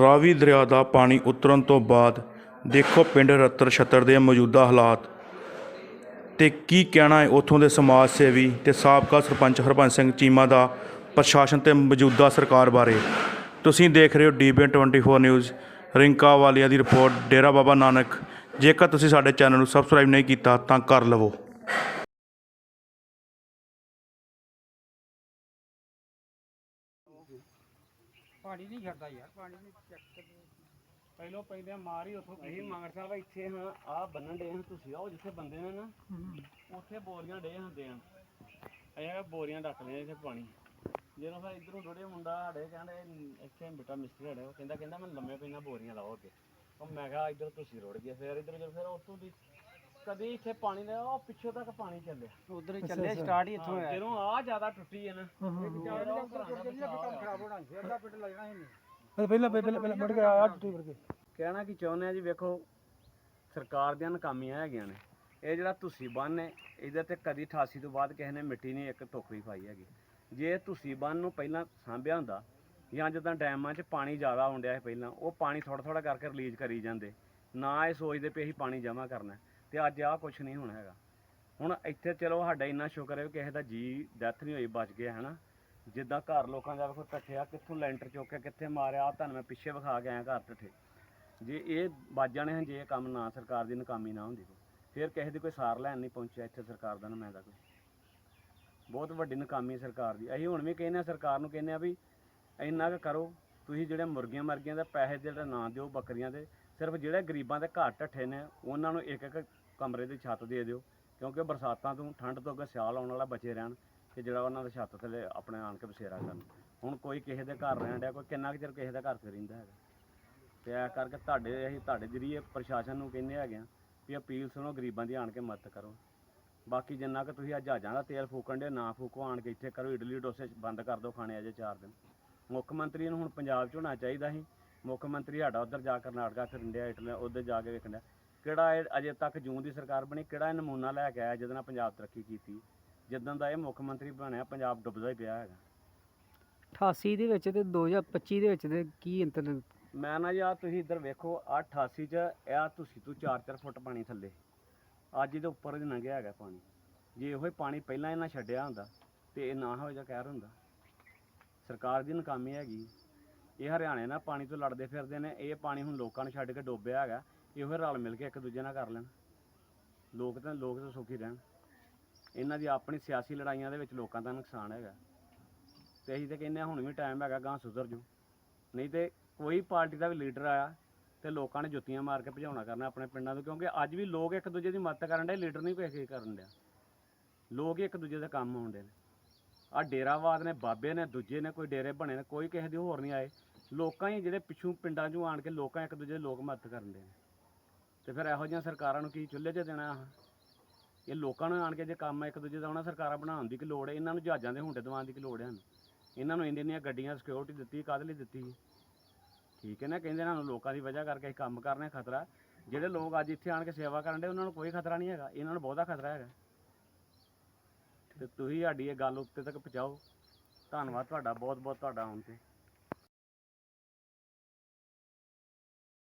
ਰਾਵੀ ਦਰਿਆ ਦਾ ਪਾਣੀ ਉਤਰਨ ਤੋਂ ਬਾਅਦ ਦੇਖੋ ਪਿੰਡ ਰੱਤਰ ਛੱਤਰ ਦੇ ਮੌਜੂਦਾ ਹਾਲਾਤ। ਤੇ ਕੀ ਕਹਿਣਾ ਹੈ ਉੱਥੋਂ ਦੇ ਸਮਾਜ ਸੇਵੀ ਤੇ ਸਾਬਕਾ ਸਰਪੰਚ ਹਰਪੰਚ ਸਿੰਘ ਚੀਮਾ ਦਾ ਪ੍ਰਸ਼ਾਸਨ ਤੇ ਮੌਜੂਦਾ ਸਰਕਾਰ ਬਾਰੇ? ਤੁਸੀਂ ਦੇਖ ਰਹੇ ਹੋ ਡੀਬੀ 24 ਨਿਊਜ਼, ਰਿੰਕਾ ਵਾਲੀਆ ਦੀ ਰਿਪੋਰਟ, ਡੇਰਾ ਬਾਬਾ ਨਾਨਕ। ਜੇਕਰ ਤੁਸੀਂ ਸਾਡੇ ਚੈਨਲ ਨੂੰ ਸਬਸਕ੍ਰਾਈਬ ਨਹੀਂ ਕੀਤਾ ਤਾਂ ਕਰ ਲਵੋ। ਪਾਣੀ ਨਹੀਂ ਛੱਡਦਾ ਯਾਰ। ਪਾਣੀ ਨਹੀਂ ਚੱਕ ਪਹਿਲੋਂ ਪਹਿਲੇ ਮਾਰ ਹੀ ਉਥੋਂ ਅਸੀਂ ਮੰਗਰ ਸਾਹਿਬ ਇੱਥੇ ਹਾਂ ਆ ਬੰਨਣ ਡੇ ਹਾਂ ਤੁਸੀਂ ਆਓ ਜਿੱਥੇ ਬੰਦੇ ਨੇ ਨਾ ਉੱਥੇ ਬੋਰੀਆਂ ਡੇ ਹਾਂ ਦੇਣ ਅਸੀਂ ਬੋਰੀਆਂ ਰੱਖ ਲਿਆ ਇੱਥੇ ਪਾਣੀ। ਜਦੋਂ ਫਿਰ ਇਧਰੋਂ ਥੋੜੇ ਮੁੰਡਾ ਸਾਡੇ ਕਹਿੰਦੇ ਇੱਥੇ ਬਿਟਾ ਮਿਸਤਰੀ ਸਾਡੇ ਉਹ ਕਹਿੰਦਾ ਕਹਿੰਦਾ ਮੈਂ ਲੰਮੇ ਪੈਣਾ ਬੋਰੀਆਂ ਲਾਓ ਅੱਗੇ। ਉਹ ਮੈਂ ਕਿਹਾ ਇੱਧਰ ਤੁਸੀਂ ਰੁੜ ਗਏ। ਫਿਰ ਇੱਧਰ ਜਦੋਂ ਫਿਰ ਉੱਥੋਂ ਦੀ ਕਦੀ ਇੱਥੇ ਪਾਣੀ ਦਾ ਉਹ ਪਿੱਛੇ ਤੱਕ ਪਾਣੀ ਚੱਲਿਆ। ਉਧਰ ਹੀ ਚੱਲੇ ਸਟਾਰਟ ਹੀ ਇੱਥੋਂ ਹੋਇਆ। ਜਦੋਂ ਆ ਜ਼ਿਆਦਾ ਟੁੱਟੀ ਹੈ ਨਾ ਕੰਮ ਖਰਾਬ ਹੋਣਾ ਸੀ ਅੱਧਾ ਪਿੰਡ ਲੱਗਣਾ ਹੀ ਨਹੀਂ। ਪਹਿਲਾਂ ਪਹਿਲਾਂ ਪਹਿਲਾਂ ਮੜ ਗਿਆ ਆ ਟੁੱਟੀ ਵੜ ਕੇ। ਕਹਿਣਾ ਕੀ ਚਾਹੁੰਦੇ ਆ ਜੀ ਵੇਖੋ ਸਰਕਾਰ ਦੀਆਂ ਨਾਕਾਮੀਆਂ ਹੈਗੀਆਂ ਨੇ। ਇਹ ਜਿਹੜਾ ਤੁਸੀਂ ਬੰਨ ਹੈ ਇਹਦੇ ਤੇ ਕਦੀ 88 ਤੋਂ ਬਾਅਦ ਕਿਸੇ ਨੇ ਮਿੱਟੀ ਨਹੀਂ ਇੱਕ ਟੋਕਰੀ ਪਾਈ ਹੈਗੀ। ਜੇ ਤੁਸੀਂ ਬੰਨ ਨੂੰ ਪਹਿਲਾਂ ਸਾਂਭਿਆ ਹੁੰਦਾ ਜਾਂ ਜਦੋਂ ਡੈਮਾਂ 'ਚ ਪਾਣੀ ਜ਼ਿਆਦਾ ਆਉਂਦਿਆ ਸੀ ਪਹਿਲਾਂ ਉਹ ਪਾਣੀ ਥੋੜਾ ਥੋੜਾ ਕਰਕੇ ਰਿਲੀਜ਼ ਕਰੀ ਜਾਂਦੇ। ਨਾ ਇਹ ਸੋਚਦੇ ਪਏ ਅਸੀਂ ਪਾਣੀ ਜਮ੍ਹਾਂ ਕਰਨਾ। ਤੇ ਅੱਜ ਆਹ ਕੁਝ ਨਹੀਂ ਹੋਣਾ ਹੈਗਾ। ਹੁਣ ਇੱਥੇ ਚਲੋ ਸਾਡਾ ਇੰਨਾ ਸ਼ੁਕਰ ਹੈ ਵੀ ਕਿਸੇ ਦਾ ਜੀ ਡੈਥ ਨਹੀਂ ਹੋਈ, ਬਚ ਗਿਆ, ਹਨਾ। ਜਿੱਦਾਂ ਘਰ ਲੋਕਾਂ ਦਾ ਵੇਖੋ ਟੱਠਿਆ ਕਿੱਥੋਂ ਲੈਂਟਰ ਚੁੱਕ ਕੇ ਕਿੱਥੇ ਮਾਰਿਆ, ਆਹ ਤੁਹਾਨੂੰ ਮੈਂ ਪਿੱਛੇ ਵਿਖਾ ਕੇ ਆਇਆ ਘਰ ਟੱਠੇ ਜੇ ਇਹ ਵੱਜ ਜਾਣੇ ਹਨ, ਜੇ ਇਹ ਕੰਮ ਨਾ ਸਰਕਾਰ ਦੀ ਨਕਾਮੀ ਨਾ ਹੁੰਦੀ ਫਿਰ ਕਿਸੇ ਦੀ ਕੋਈ ਸਾਰ ਲੈਣ ਨਹੀਂ ਪਹੁੰਚਿਆ ਇੱਥੇ ਸਰਕਾਰ ਦਾ ਨੁਮਾਇੰਦਾ ਕੋਈ। ਬਹੁਤ ਵੱਡੀ ਨਕਾਮੀ ਸਰਕਾਰ ਦੀ। ਅਸੀਂ ਹੁਣ ਵੀ ਕਹਿੰਦੇ ਆ ਸਰਕਾਰ ਨੂੰ ਕਹਿੰਦੇ ਆ ਵੀ ਇੰਨਾ ਕੁ ਕਰੋ, ਤੁਸੀਂ ਜਿਹੜੇ ਮੁਰਗੀਆਂ ਮਰਗੀਆਂ ਦਾ ਪੈਸੇ ਜਿਹੜਾ ਨਾ ਦਿਓ ਬੱਕਰੀਆਂ ਦੇ, ਸਿਰਫ ਜਿਹੜੇ ਗਰੀਬਾਂ ਦੇ ਘਰ ਢੱਠੇ ਨੇ, ਉਹਨਾਂ ਨੂੰ ਇੱਕ ਇੱਕ ਕਮਰੇ ਦੀ ਛੱਤ ਦੇ ਦਿਓ, ਕਿਉਂਕਿ ਬਰਸਾਤਾਂ ਤੋਂ ਠੰਡ ਤੋਂ ਅੱਗੇ ਸਿਆਲ ਆਉਣ ਵਾਲਾ ਬਚੇ ਰਹਿਣ ਕਿ ਜਿਹੜਾ ਉਹਨਾਂ ਦੇ ਛੱਤ ਥੱਲੇ ਆਪਣੇ ਆਣ ਕੇ ਬਸੇਰਾ ਕਰਨ। ਹੁਣ ਕੋਈ ਕਿਸੇ ਦੇ ਘਰ ਰਹਿਣ ਡਿਆ, ਕੋਈ ਕਿੰਨਾ ਕੁ ਚਿਰ ਕਿਸੇ ਦੇ ਘਰ ਤੇ ਰਹਿੰਦਾ ਹੈਗਾ। ਤੇ ਇਹ ਕਰਕੇ ਤੁਹਾਡੇ, ਅਸੀਂ ਤੁਹਾਡੇ ਜਰੀਏ ਪ੍ਰਸ਼ਾਸਨ ਨੂੰ ਕਹਿੰਦੇ ਹੈਗੇ ਆ ਵੀ ਅਪੀਲ ਸੁਣੋ, ਗਰੀਬਾਂ ਦੀ ਆਣ ਕੇ ਮਦਦ ਕਰੋ। ਬਾਕੀ ਜਿੰਨਾ ਕਿ ਤੁਸੀਂ ਅੱਜ ਜਹਾਜ਼ਾਂ ਦਾ ਤੇਲ ਫੂਕਣ ਦੇ ਨਾ ਫੂਕੋ, ਆਣ ਕੇ ਇੱਥੇ ਕਰੋ, ਇਡਲੀ ਡੋਸੇ ਬੰਦ ਕਰ ਦਿਓ ਖਾਣੇ ਅਜੇ 4 ਦਿਨ। ਮੁੱਖ ਮੰਤਰੀ ਨੂੰ ਹੁਣ ਪੰਜਾਬ 'ਚ ਹੋਣਾ ਚਾਹੀਦਾ ਸੀ। ਮੁੱਖ ਮੰਤਰੀ ਸਾਡਾ ਉੱਧਰ ਜਾ ਕਰਨਾਟਕਾ ਫਿਰਨ ਡਿਆ, ਇਟਲੀ, ਉੱਧਰ ਜਾ ਕੇ ਵੇਖਣ ਡਿਆ। ਕਿਹੜਾ ਇਹ ਅਜੇ ਤੱਕ ਜੂਨ ਦੀ ਸਰਕਾਰ ਬਣੀ ਕਿਹੜਾ ਇਹ ਨਮੂਨਾ ਲੈ ਕੇ ਆਇਆ ਜਿਹਦੇ ਨਾਲ ਪੰਜਾਬ ਤਰੱਕੀ ਕੀਤੀ? ਜਿੱਦਾਂ ਦਾ ਇਹ ਮੁੱਖ ਮੰਤਰੀ ਬਣਿਆ ਪੰਜਾਬ ਡੁੱਬਦਾ ਹੀ ਪਿਆ ਹੈਗਾ। 88 ਦੇ ਵਿੱਚ ਤੇ 2025 ਦੇ ਵਿੱਚ ਤੇ ਕੀ ਅੰਤਰ ਮੈਂ ਨਾ ਜੀ ਆ ਤੁਸੀਂ ਇੱਧਰ ਵੇਖੋ ਆਹ 88 ਚ ਇਹ ਤੁਸੀਂ ਤੋਂ 4-4 ਫੁੱਟ ਪਾਣੀ ਥੱਲੇ। ਅੱਜ ਇਹਦੇ ਉੱਪਰ ਦੀ ਲੰਘਿਆ ਹੈਗਾ ਪਾਣੀ। ਜੇ ਇਹੋ ਹੀ ਪਾਣੀ ਪਹਿਲਾਂ ਇਹਨਾਂ ਛੱਡਿਆ ਹੁੰਦਾ ਤੇ ਇਹ ਨਾ ਹੋ ਜਾ ਕਹਿਰ ਹੁੰਦਾ। ਸਰਕਾਰ ਦੀ ਨਾਕਾਮੀ ਹੈਗੀ। ਇਹ ਹਰਿਆਣੇ ਨਾਲ ਪਾਣੀ ਤੋਂ ਲੜਦੇ ਫਿਰਦੇ ਨੇ ਇਹ ਪਾਣੀ ਹੁਣ ਲੋਕਾਂ ਨੂੰ ਛੱਡ ਕੇ ਡੋਬਿਆ ਹੈਗਾ। ਇਹੋ ਹੀ ਰਲ ਮਿਲ ਕੇ ਇੱਕ ਦੂਜੇ ਨਾਲ ਕਰ ਲੈਣ। ਲੋਕ ਤਾਂ ਲੋਕ ਤਾਂ ਸੁਖੀ ਰਹਿਣ। ਇਹਨਾਂ ਦੀ ਆਪਣੀ ਸਿਆਸੀ ਲੜਾਈਆਂ ਦੇ ਵਿੱਚ ਲੋਕਾਂ ਦਾ ਨੁਕਸਾਨ ਹੈਗਾ। ਤੇ ਅਸੀਂ ਤਾਂ ਕਹਿੰਦੇ ਹਾਂ ਹੁਣ ਵੀ ਟਾਈਮ ਹੈਗਾ ਗਾਂ ਸੁਧਰ ਜੂ ਨਹੀਂ ਤੇ ਕੋਈ ਪਾਰਟੀ ਦਾ ਵੀ ਲੀਡਰ ਆਇਆ ਤੇ ਲੋਕਾਂ ਨੇ ਜੁੱਤੀਆਂ ਮਾਰ ਕੇ ਭਜਾਉਣਾ ਕਰਨਾ ਆਪਣੇ ਪਿੰਡਾਂ ਤੋਂ, ਕਿਉਂਕਿ ਅੱਜ ਵੀ ਲੋਕ ਇੱਕ ਦੂਜੇ ਦੀ ਮਦਦ ਕਰਨ ਦੇ ਲੀਡਰ ਨਹੀਂ ਕੋਈ ਕਿਸੇ ਕਰਨ ਡਿਆ। ਲੋਕ ਹੀ ਇੱਕ ਦੂਜੇ ਦੇ ਕੰਮ ਆਉਂਦੇ ਨੇ। ਆ ਡੇਰਾਵਾਦ ਨੇ, ਬਾਬੇ ਨੇ, ਦੂਜੇ ਨੇ, ਕੋਈ ਡੇਰੇ ਬਣੇ ਨੇ, ਕੋਈ ਕਿਸੇ ਦੀ ਹੋਰ ਨਹੀਂ ਆਏ। ਲੋਕਾਂ ਹੀ ਜਿਹੜੇ ਪਿੱਛੋਂ ਪਿੰਡਾਂ 'ਚੋਂ ਆਣ ਕੇ ਲੋਕਾਂ ਇੱਕ ਦੂਜੇ ਦੇ ਲੋਕ ਮਦਦ ਕਰਨ ਦੇ ਨੇ। ਤੇ ਫਿਰ ਇਹੋ ਜਿਹੀਆਂ ਸਰਕਾਰਾਂ ਨੂੰ ਕੀ ਚੁੱਲ੍ਹੇ 'ਚ ਦੇਣਾ ਆਹ? ਇਹ ਲੋਕਾਂ ਨੂੰ ਆਣ ਕੇ ਜੇ ਕੰਮ ਇੱਕ ਦੂਜੇ ਦਾ ਉਹਨਾਂ ਸਰਕਾਰਾਂ ਬਣਾਉਣ ਦੀ ਕੀ ਲੋੜ ਹੈ? ਇਹਨਾਂ ਨੂੰ ਜਹਾਜ਼ਾਂ ਦੇ ਹੁੰਡੇ ਦਵਾਉਣ ਦੀ ਕੀ ਲੋੜ ਹੈ ਇਹਨਾਂ ਨੂੰ ਇੰਡੀਆਂ ਦੀਆਂ ਗੱਡੀਆਂ ਸਿਕਿਉਰਿਟੀ ਦਿੱਤੀ, ਕਾਹਦੇ ਲਈ ਦਿੱਤੀ? ਠੀਕ ਹੈ ਨਾ? ਕਹਿੰਦੇ ਇਹਨਾਂ ਨੂੰ ਲੋਕਾਂ ਦੀ ਵਜ੍ਹਾ ਕਰਕੇ ਅਸੀਂ ਕੰਮ ਕਰਨੇ ਖਤਰਾ। ਜਿਹੜੇ ਲੋਕ ਅੱਜ ਇੱਥੇ ਆਣ ਕੇ ਸੇਵਾ ਕਰਨ ਦੇ ਉਹਨਾਂ ਨੂੰ ਕੋਈ ਖਤਰਾ ਨਹੀਂ ਹੈਗਾ। ਇਹਨਾਂ ਨੂੰ ਬਹੁਤਾ ਖਤਰਾ ਹੈਗਾ। ਤੇ ਤੁਸੀਂ ਸਾਡੀ ਇਹ ਗੱਲ ਉੱਤੇ ਤੱਕ ਪਹੁੰਚਾਓ। ਧੰਨਵਾਦ ਤੁਹਾਡਾ ਬਹੁਤ ਬਹੁਤ ਤੁਹਾਡਾ ਆਉਣ ਤੇ।